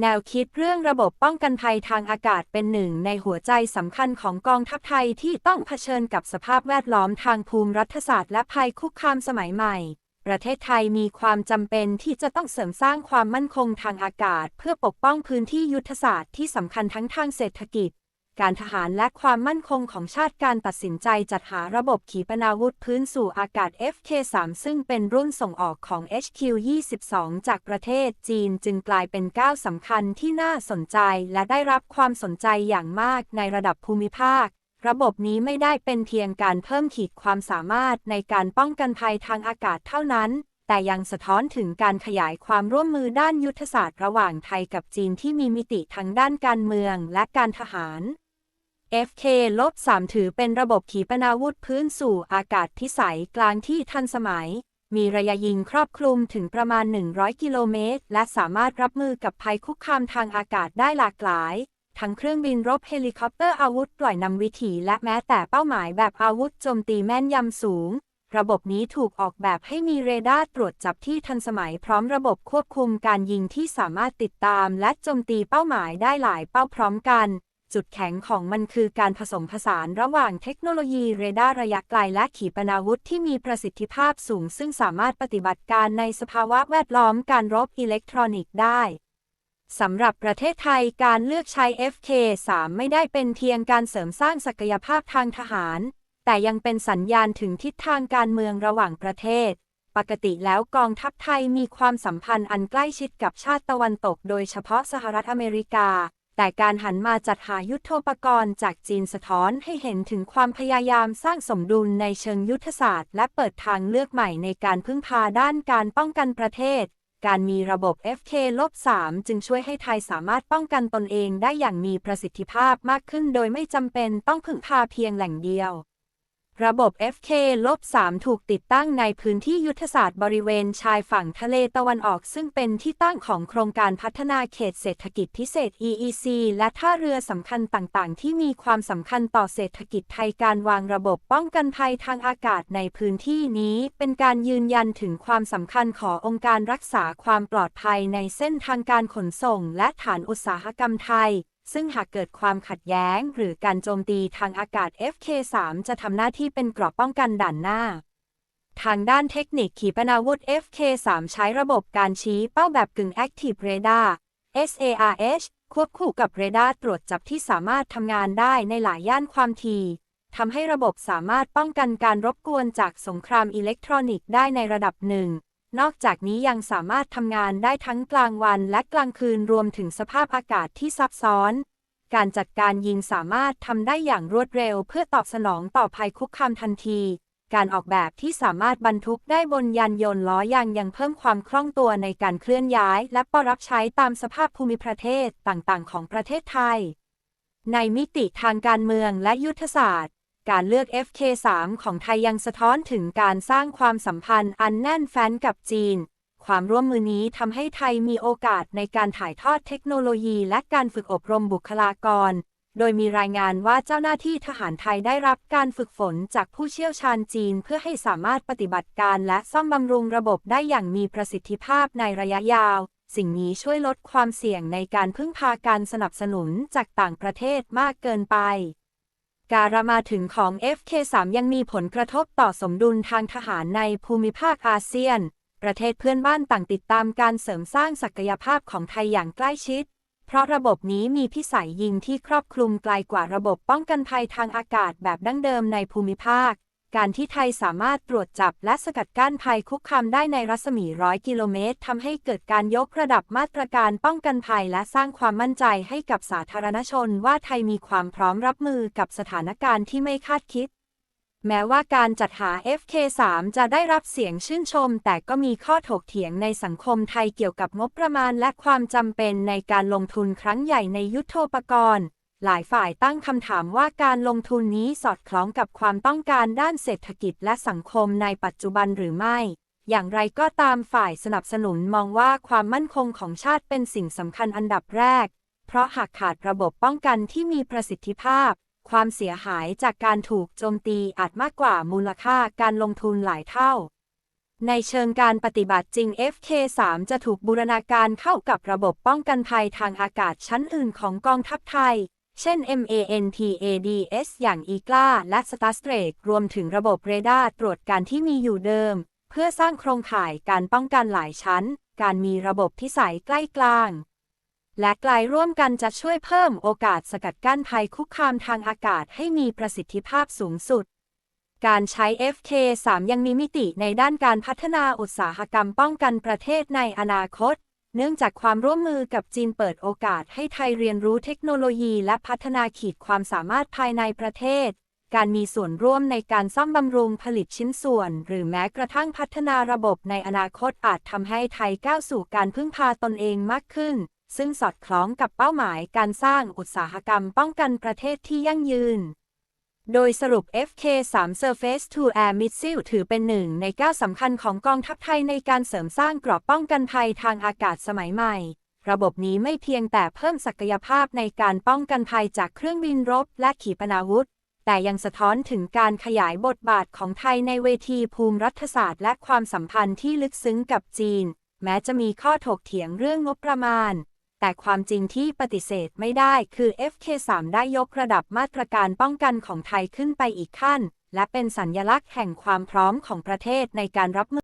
แนวคิดเรื่องระบบป้องกันภัยทางอากาศเป็นหนึ่งในหัวใจสำคัญของกองทัพไทยที่ต้องเผชิญกับสภาพแวดล้อมทางภูมิรัฐศาสตร์และภัยคุกคามสมัยใหม่ ประเทศไทยมีความจำเป็นที่จะต้องเสริมสร้างความมั่นคงทางอากาศ เพื่อปกป้องพื้นที่ยุทธศาสตร์ที่สำคัญทั้งทางเศรษฐกิจ การทหารและความมั่นคงของชาติการตัดสินใจจัดหาระบบขีปนาวุธพื้นสู่อากาศ FK3 ซึ่งเป็นรุ่นส่งออกของ HQ22 จากประเทศจีนจึงกลายเป็นก้าวสำคัญที่น่าสนใจและได้รับความสนใจอย่างมากในระดับภูมิภาค ระบบนี้ไม่ได้เป็นเพียงการเพิ่มขีดความสามารถในการป้องกันภัยทางอากาศเท่านั้นแต่ยังสะท้อนถึงการขยายความร่วมมือด้านยุทธศาสตร์ระหว่างไทยกับจีนที่มีมิติทั้งด้านการเมืองและการทหาร FK-3 ถือเป็นระบบขีปนาวุธพื้นสู่อากาศพิสัยกลางที่ทันสมัย มีระยะยิงครอบคลุมถึงประมาณ 100 กิโลเมตร และสามารถรับมือกับภัยคุกคามทางอากาศได้หลากหลาย ทั้งเครื่องบินรบเฮลิคอปเตอร์อาวุธปล่อยนำวิถีและแม้แต่เป้าหมายแบบอาวุธโจมตีแม่นยำสูง ระบบนี้ถูกออกแบบให้มีเรดาร์ตรวจจับที่ทันสมัยพร้อมระบบควบคุมการยิงที่สามารถติดตามและโจมตีเป้าหมายได้หลายเป้าพร้อมกัน จุดแข็งของมันคือการผสมผสานระหว่างเทคโนโลยีเรดาร์ระยะไกลและขีปนาวุธที่มีประสิทธิภาพสูง ซึ่งสามารถปฏิบัติการในสภาวะแวดล้อมการรบอิเล็กทรอนิกส์ได้สำหรับประเทศไทยการเลือกใช้ FK3 ไม่ได้เป็นเพียงการเสริมสร้างศักยภาพทางทหาร แต่ยังเป็นสัญญาณถึงทิศทางการเมืองระหว่างประเทศ ปกติแล้วกองทัพไทยมีความสัมพันธ์อันใกล้ชิดกับชาติตะวันตก โดยเฉพาะสหรัฐอเมริกา แต่การหันมาจัดหายุทโธปกรณ์จากจีนสะท้อนให้เห็นถึงความพยายามสร้างสมดุลในเชิงยุทธศาสตร์ และเปิดทางเลือกใหม่ในการพึ่งพาด้านการป้องกันประเทศ การมีระบบ FK-3 จึงช่วยให้ไทยสามารถป้องกันตนเองได้อย่างมีประสิทธิภาพมากขึ้น โดยไม่จำเป็นต้องพึ่งพาเพียงแหล่งเดียว ระบบ FK-3 ถูกติดตั้งในพื้นที่ยุทธศาสตร์บริเวณชายฝั่งทะเลตะวันออก ซึ่งเป็นที่ตั้งของโครงการพัฒนาเขตเศรษฐกิจพิเศษ EEC และท่าเรือสำคัญต่างๆ ที่มีความสำคัญต่อเศรษฐกิจไทยการวางระบบป้องกันภัยทางอากาศในพื้นที่นี้ เป็นการยืนยันถึงความสำคัญขององค์การรักษาความปลอดภัยในเส้นทางการขนส่ง และฐานอุตสาหกรรมไทย ซึ่งหากเกิดความขัดแย้ง หรือการโจมตีทางอากาศ FK3 จะทำหน้าที่เป็นเกราะป้องกันด่านหน้า ทางด้านเทคนิคขีปนาวุธ FK3 ใช้ระบบการชี้เป้าแบบกึ่ง Active Radar SARH ควบคู่กับเรดาร์ตรวจจับที่สามารถทำงานได้ในหลายย่านความถี่ทำให้ระบบสามารถป้องกันการรบกวนจากสงครามอิเล็กทรอนิกส์ได้ในระดับหนึ่ง นอกจากนี้ยังสามารถทำงานได้ทั้งกลางวันและกลางคืนรวมถึงสภาพอากาศที่ซับซ้อน การจัดการยิงสามารถทำได้อย่างรวดเร็วเพื่อตอบสนองต่อภัยคุกคามทันที การออกแบบที่สามารถบรรทุกได้บนยานยนต์ล้อยางยังเพิ่มความคล่องตัวในการเคลื่อนย้าย และปรับใช้ตามสภาพภูมิประเทศต่างๆ ของประเทศไทย ในมิติทางการเมืองและยุทธศาสตร์ การเลือก FK3 ของไทยยังสะท้อนถึงการสร้างความสัมพันธ์อันแน่นแฟ้นกับจีน ความร่วมมือนี้ทำให้ไทยมีโอกาสในการถ่ายทอดเทคโนโลยีและการฝึกอบรมบุคลากร โดยมีรายงานว่าเจ้าหน้าที่ทหารไทยได้รับการฝึกฝนจากผู้เชี่ยวชาญจีน เพื่อให้สามารถปฏิบัติการและซ่อมบำรุงระบบได้อย่างมีประสิทธิภาพในระยะยาว สิ่งนี้ช่วยลดความเสี่ยงในการพึ่งพาการสนับสนุนจากต่างประเทศมากเกินไป การมาถึงของ FK3 ยังมีผลกระทบต่อสมดุลทางทหารในภูมิภาคอาเซียน ประเทศเพื่อนบ้านต่างติดตามการเสริมสร้างศักยภาพของไทยอย่างใกล้ชิด เพราะระบบนี้มีพิสัยยิงที่ครอบคลุมไกลกว่าระบบป้องกันภัยทางอากาศแบบดั้งเดิมในภูมิภาค การที่ไทยสามารถตรวจจับและสกัดกั้นภัยคุกคามได้ในรัศมีร้อยกิโลเมตรทำให้เกิดการยกระดับมาตรการป้องกันภัยและสร้างความมั่นใจให้กับสาธารณชนว่าไทยมีความพร้อมรับมือกับสถานการณ์ที่ไม่คาดคิด แม้ว่าการจัดหา FK3 จะได้รับเสียงชื่นชม แต่ก็มีข้อถกเถียงในสังคมไทยเกี่ยวกับงบประมาณและความจำเป็นในการลงทุนครั้งใหญ่ในยุทโธปกรณ์ หลายฝ่ายตั้งคำถามว่าการลงทุนนี้สอดคล้องกับความต้องการด้านเศรษฐกิจและสังคมในปัจจุบันหรือไม่ อย่างไรก็ตามฝ่ายสนับสนุนมองว่าความมั่นคงของชาติเป็นสิ่งสำคัญอันดับแรก เพราะหากขาดระบบป้องกันที่มีประสิทธิภาพ ความเสียหายจากการถูกโจมตีอาจมากกว่ามูลค่าการลงทุนหลายเท่า ในเชิงการปฏิบัติจริง FK3 จะถูกบูรณาการเข้ากับระบบป้องกันภัยทางอากาศชั้นอื่นของกองทัพไทย เช่น MANTADS อย่าง EGLA และ Starstreak รวมถึงระบบเรดาร์ตรวจการที่มีอยู่เดิม เพื่อสร้างโครงข่ายการป้องกันหลายชั้น การมีระบบพิสัยใกล้กลาง และไกลร่วมกันจะช่วยเพิ่มโอกาสสกัดกั้นภัยคุกคามทางอากาศให้มีประสิทธิภาพสูงสุด การใช้ FK3 ยังมีมิติในด้านการพัฒนาอุตสาหกรรมป้องกันประเทศในอนาคต เนื่องจากความร่วมมือกับจีนเปิดโอกาสให้ไทยเรียนรู้เทคโนโลยีและพัฒนาขีดความสามารถภายในประเทศ การมีส่วนร่วมในการซ่อมบำรุงผลิตชิ้นส่วน หรือแม้กระทั่งพัฒนาระบบในอนาคตอาจทำให้ไทยก้าวสู่การพึ่งพาตนเองมากขึ้น ซึ่งสอดคล้องกับเป้าหมายการสร้างอุตสาหกรรมป้องกันประเทศที่ยั่งยืน โดยสรุป FK3 Surface to Air Missile ถือเป็นหนึ่งในก้าวสำคัญของกองทัพไทยในการเสริมสร้างกราะป้องกันภัยทางอากาศสมัยใหม่ ระบบนี้ไม่เพียงแต่เพิ่มศักยภาพในการป้องกันภัยจากเครื่องบินรบและขีปนาวุธ แต่ยังสะท้อนถึงการขยายบทบาทของไทยในเวทีภูมิรัฐศาสตร์และความสัมพันธ์ที่ลึกซึ้งกับจีน แม้จะมีข้อถกเถียงเรื่องงบประมาณ แต่ความจริงที่ปฏิเสธไม่ได้คือ FK3 ได้ยกระดับมาตรการป้องกันของไทยขึ้นไปอีกขั้น และเป็นสัญญลักษณ์แห่งความพร้อมของประเทศในการรับมือ